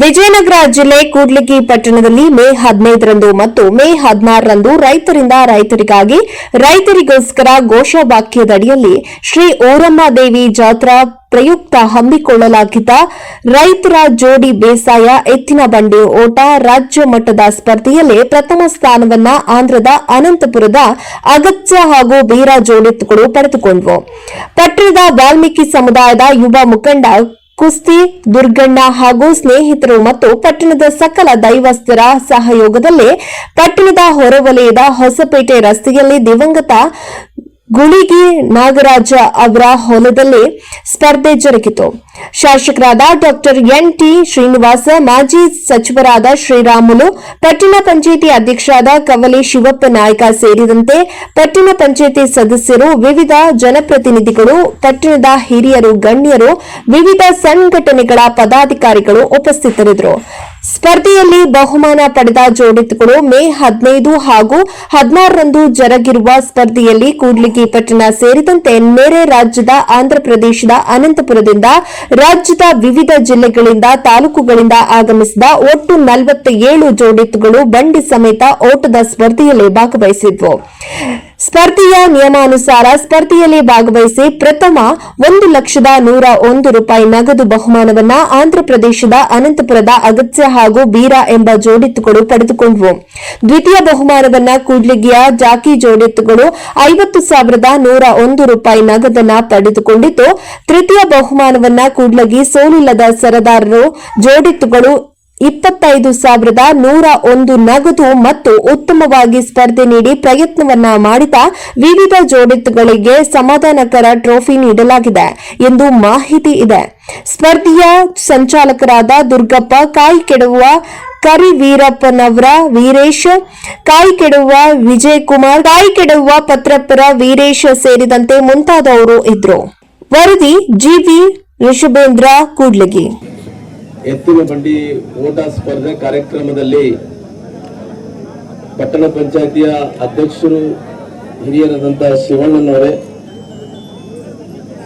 ವಿಜಯನಗರ ಜಿಲ್ಲೆ ಕೂಡ್ಲಿಗಿ ಪಟ್ಟಣದಲ್ಲಿ ಮೇ ಹದಿನೈದರಂದು ಮತ್ತು ಮೇ ಹದಿನಾರರಂದು ರೈತರಿಂದ ರೈತರಿಗಾಗಿ ರೈತರಿಗೋಸ್ಕರ ಘೋಷವಾಕ್ಯದಡಿಯಲ್ಲಿ ಶ್ರೀ ಓರಮ್ಮ ದೇವಿ ಜಾತ್ರಾ ಪ್ರಯುಕ್ತ ಹಮ್ಮಿಕೊಳ್ಳಲಾಗಿದ್ದ ರೈತರ ಜೋಡಿ ಬೇಸಾಯ, ಎತ್ತಿನ ಬಂಡಿ ಓಟ ರಾಜ್ಯ ಮಟ್ಟದ ಸ್ಪರ್ಧೆಯಲ್ಲಿ ಪ್ರಥಮ ಸ್ಥಾನವನ್ನ ಆಂಧ್ರದ ಅನಂತಪುರದ ಅಗತ್ಯ ಹಾಗೂ ಬೀರಾ ಜೋಡಿತ್ಗಳು ಪಡೆದುಕೊಂಡವು. ಪಟ್ಟಣದ ವಾಲ್ಮೀಕಿ ಸಮುದಾಯದ ಯುವ ಮುಖಂಡ ಕುಸ್ತಿ, ದುರ್ಗಣ್ಣ ಹಾಗೂ ಸ್ನೇಹಿತರು ಮತ್ತು ಪಟ್ಟಣದ ಸಕಲ ದೈವಸ್ಥರ ಸಹಯೋಗದಲ್ಲಿ ಪಟ್ಟಣದ ಹೊರವಲಯದ ಹೊಸಪೇಟೆ ರಸ್ತೆಯಲ್ಲಿ ದಿವಂಗತ ಗುಳಿಗಿ ನಾಗರಾಜ ಅವರ ಹೊಲದಲ್ಲಿ ಸ್ಪರ್ಧೆ ಜರುಗಿತು. ಶಾಸಕರಾದ ಡಾಕ್ಟರ್ ಎನ್ ಟಿ ಶ್ರೀನಿವಾಸ, ಮಾಜಿ ಸಚಿವರಾದ ಶ್ರೀರಾಮುಲು, ಪಟ್ಟಣ ಪಂಚಾಯಿತಿ ಅಧ್ಯಕ್ಷರಾದ ಕವಲಿ ಶಿವಪ್ಪ ನಾಯ್ಕ ಸೇರಿದಂತೆ ಪಟ್ಟಣ ಪಂಚಾಯಿತಿ ಸದಸ್ಯರು, ವಿವಿಧ ಜನಪ್ರತಿನಿಧಿಗಳು, ಪಟ್ಟಣದ ಹಿರಿಯರು, ಗಣ್ಯರು, ವಿವಿಧ ಸಂಘಟನೆಗಳ ಪದಾಧಿಕಾರಿಗಳು ಉಪಸ್ಥಿತರಿದ್ದರು. ಸ್ಪರ್ಧೆಯಲ್ಲಿ ಬಹುಮಾನ ಪಡೆದ ಜೋಡಿತುಗಳು ಮೇ ಹದಿನೈದು ಹಾಗೂ ಹದಿನಾರರಂದು ಜರುಗಿರುವ ಸ್ಪರ್ಧೆಯಲ್ಲಿ ಕೂಡ್ಲಿಗಿ ಪಟ್ಟಣ ಸೇರಿದಂತೆ ನೆರೆ ರಾಜ್ಯದ ಆಂಧ್ರಪ್ರದೇಶದ ಅನಂತಪುರದಿಂದ ರಾಜ್ಯದ ವಿವಿಧ ಜಿಲ್ಲೆಗಳಿಂದ ತಾಲೂಕುಗಳಿಂದ ಆಗಮಿಸಿದ ಒಟ್ಟು ನಲವತ್ತ ಏಳು ಜೋಡಿತುಗಳು ಬಂಡಿ ಸಮೇತ ಓಟದ ಸ್ಪರ್ಧೆಯಲ್ಲಿ ಭಾಗವಹಿಸಿದ್ವು. ಸ್ಪರ್ಧೆಯ ನಿಯಮಾನುಸಾರ ಸ್ಪರ್ಧೆಯಲ್ಲಿ ಭಾಗವಹಿಸಿ ಪ್ರಥಮ ಒಂದು ಲಕ್ಷದ ನೂರ ಒಂದು ರೂಪಾಯಿ ನಗದು ಬಹುಮಾನವನ್ನ ಆಂಧ್ರಪ್ರದೇಶದ ಅನಂತಪುರದ ಅಗತ್ಯ ಹಾಗೂ ಬೀರ ಎಂಬ ಜೋಡಿತ್ತುಗಳು ಪಡೆದುಕೊಂಡವು. ದ್ವಿತೀಯ ಬಹುಮಾನವನ್ನ ಕೂಡ್ಲಿಗಿಯ ಜಾಕಿ ಜೋಡಿತ್ತುಗಳು ಐವತ್ತು ಸಾವಿರದ ನೂರ ಒಂದು ರೂಪಾಯಿ ನಗದನ್ನ ಪಡೆದುಕೊಂಡಿದ್ದು, ತೃತೀಯ ಬಹುಮಾನವನ್ನ ಕೂಡ್ಲಗಿ ಸೋಲಿಲ್ಲದ ಸರದಾರರು ಜೋಡಿತ್ತುಗಳು ಇಪ್ಪತ್ತೈದು ಸಾವಿರದ ನೂರ ಒಂದು ನಗದು ಮತ್ತು ಉತ್ತಮವಾಗಿ ಸ್ಪರ್ಧೆ ನೀಡಿ ಪ್ರಯತ್ನವನ್ನ ಮಾಡಿದ ವಿವಿಧ ಜೋಡಿತ್ತುಗಳಿಗೆ ಸಮಾಧಾನಕರ ಟ್ರೋಫಿ ನೀಡಲಾಗಿದೆ ಎಂದು ಮಾಹಿತಿ ಇದೆ. ಸ್ಪರ್ಧೆಯ ಸಂಚಾಲಕರಾದ ದುರ್ಗಪ್ಪ, ಕಾಯಿ ಕೆಡುವ ಕರಿ ವೀರಪ್ಪನವರ ವೀರೇಶ್, ಕಾಯಿ ಕೆಡುವ ವಿಜಯ್ ಕುಮಾರ್ ಕಾಯಿ ಕೆಡುವ ಪತ್ರಪ್ಪರ ವೀರೇಶ್ ಸೇರಿದಂತೆ ಮುಂತಾದವರು ಇದ್ರು. ವರದಿ ಜಿವಿ ಋಷಭೇಂದ್ರ ಕೂಡ್ಲಗಿ. ಎತ್ತಿನ ಬಂಡಿ ಓಟ ಸ್ಪರ್ಧೆ ಕಾರ್ಯಕ್ರಮದಲ್ಲಿ ಪಟ್ಟಣ ಪಂಚಾಯತಿಯ ಅಧ್ಯಕ್ಷರು ಹಿರಿಯರಾದಂಥ ಶಿವಣ್ಣನವರೇ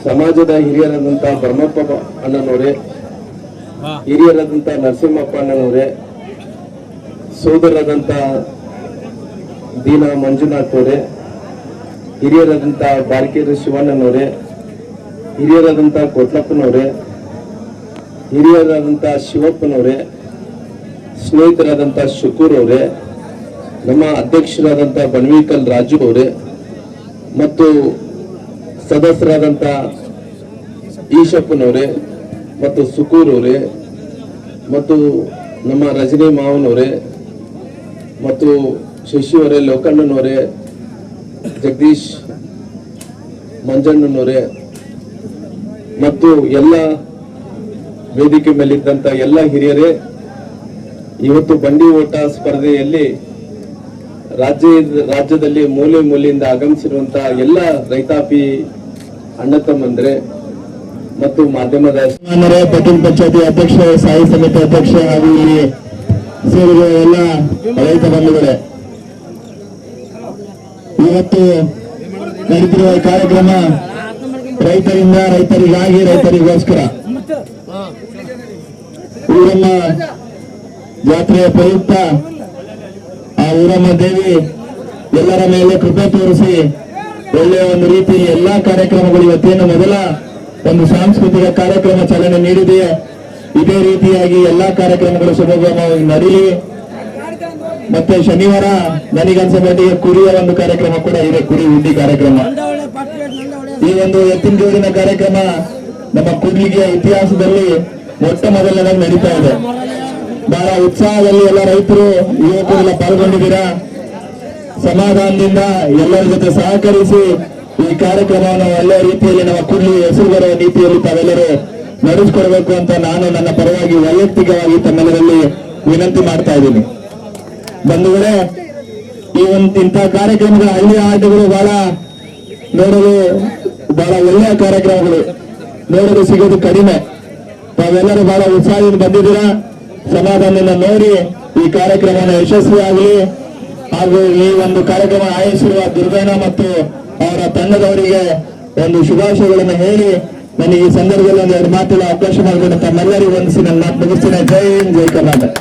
ಸಮಾಜದ ಹಿರಿಯರಾದಂಥ ಬ್ರಹ್ಮಪ್ಪ ಅಣ್ಣನವರೇ ಹಿರಿಯರಾದಂಥ ನರಸಿಂಹಪ್ಪ ಅಣ್ಣನವರೇ ಸೋದರರಾದಂಥ ದೀನಾ ಮಂಜುನಾಥ್ ಅವರೇ ಹಿರಿಯರಾದಂಥ ಬಾರ್ಕೇರಿ ಶಿವಣ್ಣನವರೇ ಹಿರಿಯರಾದಂಥ ಕೊಟ್ಲಪ್ಪನವರೇ ಹಿರಿಯರಾದಂಥ ಶಿವಪ್ಪನವರೇ ಸ್ನೇಹಿತರಾದಂಥ ಶುಕೂರ್ ಅವರೇ ನಮ್ಮ ಅಧ್ಯಕ್ಷರಾದಂಥ ಬನ್ವೀಕಲ್ ರಾಜು ಅವರೇ ಮತ್ತು ಸದಸ್ಯರಾದಂಥ ಈಶಪ್ಪನವರೇ ಮತ್ತು ಸುಕೂರ್ ಅವರೇ ಮತ್ತು ನಮ್ಮ ರಜನಿ ಮಾವನವರೇ ಮತ್ತು ಶಶಿಯವರೇ ಲೋಕಣ್ಣನವರೇ, ಜಗದೀಶ್ ಮಂಜಣ್ಣನವರೇ ಮತ್ತು ಎಲ್ಲ ವೇದಿಕೆ ಮೇಲಿದ್ದಂತ ಎಲ್ಲ ಹಿರಿಯರೇ, ಇವತ್ತು ಬಂಡಿ ಓಟ ಸ್ಪರ್ಧೆಯಲ್ಲಿ ರಾಜ್ಯ ರಾಜ್ಯದಲ್ಲಿ ಮೂಲೆ ಮೂಲೆಯಿಂದ ಆಗಮಿಸಿರುವಂತಹ ಎಲ್ಲ ರೈತಾಪಿ ಅಣ್ಣ ತಮ್ಮಂದ್ರೆ ಮತ್ತು ಮಾಧ್ಯಮದ ಪಟ್ಟಣ ಪಂಚಾಯತಿ ಅಧ್ಯಕ್ಷ ಸಾಯಿ ಸಮಿತಿ ಅಧ್ಯಕ್ಷ ಹಾಗೂ ಇಲ್ಲಿ ಸೇರಿರುವ ಎಲ್ಲ ರೈತ ಬಂಧುಗಳೇ. ಇವತ್ತು ನಡೆದಿರುವ ಕಾರ್ಯಕ್ರಮ ರೈತರಿಂದ ರೈತರಿಗಾಗಿ ರೈತರಿಗೋಸ್ಕರ. ಊರಮ್ಮ ಜಾತ್ರೆಯ ಪ್ರಯುಕ್ತ ಆ ಊರಮ್ಮ ದೇವಿ ಎಲ್ಲರ ಮೇಲೆ ಕೃಪೆ ತೋರಿಸಿ ಒಳ್ಳೆಯ ಒಂದು ರೀತಿ ಎಲ್ಲಾ ಕಾರ್ಯಕ್ರಮಗಳು ಇವತ್ತೇನು ಮೊದಲ ಒಂದು ಸಾಂಸ್ಕೃತಿಕ ಕಾರ್ಯಕ್ರಮ ಚಾಲನೆ ನೀಡಿದೆ ಇದೇ ರೀತಿಯಾಗಿ ಎಲ್ಲಾ ಕಾರ್ಯಕ್ರಮಗಳು ಸುಗಮವಾಗಿ ನಡೀಲಿ. ಮತ್ತೆ ಶನಿವಾರ ನನಗನ್ಸ ಮಟ್ಟಿಗೆ ಕುರಿಯ ಒಂದು ಕಾರ್ಯಕ್ರಮ ಕೂಡ ಇದೆ, ಕುರಿ ಹುಡ್ಡಿ ಕಾರ್ಯಕ್ರಮ. ಈ ಒಂದು ಎತ್ತಿನ ಜೋಡಿನ ಕಾರ್ಯಕ್ರಮ ನಮ್ಮ ಕೂಡ್ಲಿಗೆಯ ಇತಿಹಾಸದಲ್ಲಿ ಮೊಟ್ಟ ಮೊದಲನೇದಾಗಿ ನಡೀತಾ ಇದೆ. ಬಹಳ ಉತ್ಸಾಹದಲ್ಲಿ ಎಲ್ಲ ರೈತರು, ಯುವಕರೆಲ್ಲ ಪಾಲ್ಗೊಂಡಿದ್ದೀರಾ? ಸಮಾಧಾನದಿಂದ ಎಲ್ಲರ ಜೊತೆ ಸಹಕರಿಸಿ ಈ ಕಾರ್ಯಕ್ರಮವನ್ನು ಒಳ್ಳೆಯ ರೀತಿಯಲ್ಲಿ ನಮ್ಮ ಕುರ್ಲಿ ಹೆಸರು ಬರುವ ರೀತಿಯಲ್ಲಿ ತಾವೆಲ್ಲರೂ ನಡೆಸಿಕೊಡ್ಬೇಕು ಅಂತ ನಾನು ನನ್ನ ಪರವಾಗಿ ವೈಯಕ್ತಿಕವಾಗಿ ತಮ್ಮೆಲ್ಲರಲ್ಲಿ ವಿನಂತಿ ಮಾಡ್ತಾ ಇದ್ದೀನಿ. ಬಂಧುಗಳೇ, ಈ ಒಂದು ಇಂತಹ ಕಾರ್ಯಕ್ರಮಗಳ ಹಳ್ಳಿಯ ಆಟಗಳು ಬಹಳ ನೋಡಲು ಬಹಳ ಒಳ್ಳೆಯ ಕಾರ್ಯಕ್ರಮಗಳು. ನೋಡಲು ಸಿಗೋದು ಕಡಿಮೆ. ತಾವೆಲ್ಲರೂ ಬಹಳ ಉತ್ಸಾಹದಿಂದ ಬಂದಿದ್ದೀರಾ? ಸಮಾಧಾನದಿಂದ ನೋಡಿ ಈ ಕಾರ್ಯಕ್ರಮನ ಯಶಸ್ವಿಯಾಗಲಿ. ಹಾಗೂ ಈ ಒಂದು ಕಾರ್ಯಕ್ರಮ ಆಯೋಜಿಸಿರುವ ದುರ್ಗಣ್ಣ ಮತ್ತು ಅವರ ತಂಡದವರಿಗೆ ಒಂದು ಶುಭಾಶಯಗಳನ್ನು ಹೇಳಿ, ನನಗೆ ಈ ಸಂದರ್ಭದಲ್ಲಿ ಒಂದು ಎರಡು ಮಾತುಗಳ ಅವಕಾಶ ಮಾಡಿಕೊಂಡು ತಮ್ಮೆಲ್ಲರಿಗೂ ವಂದಿಸಿ ನನ್ನ ಮಾತು ಮುಗಿಸ್ತೇನೆ. ಜೈ ಹಿಂದ್, ಜೈ ಕರ್ನಾಟಕ.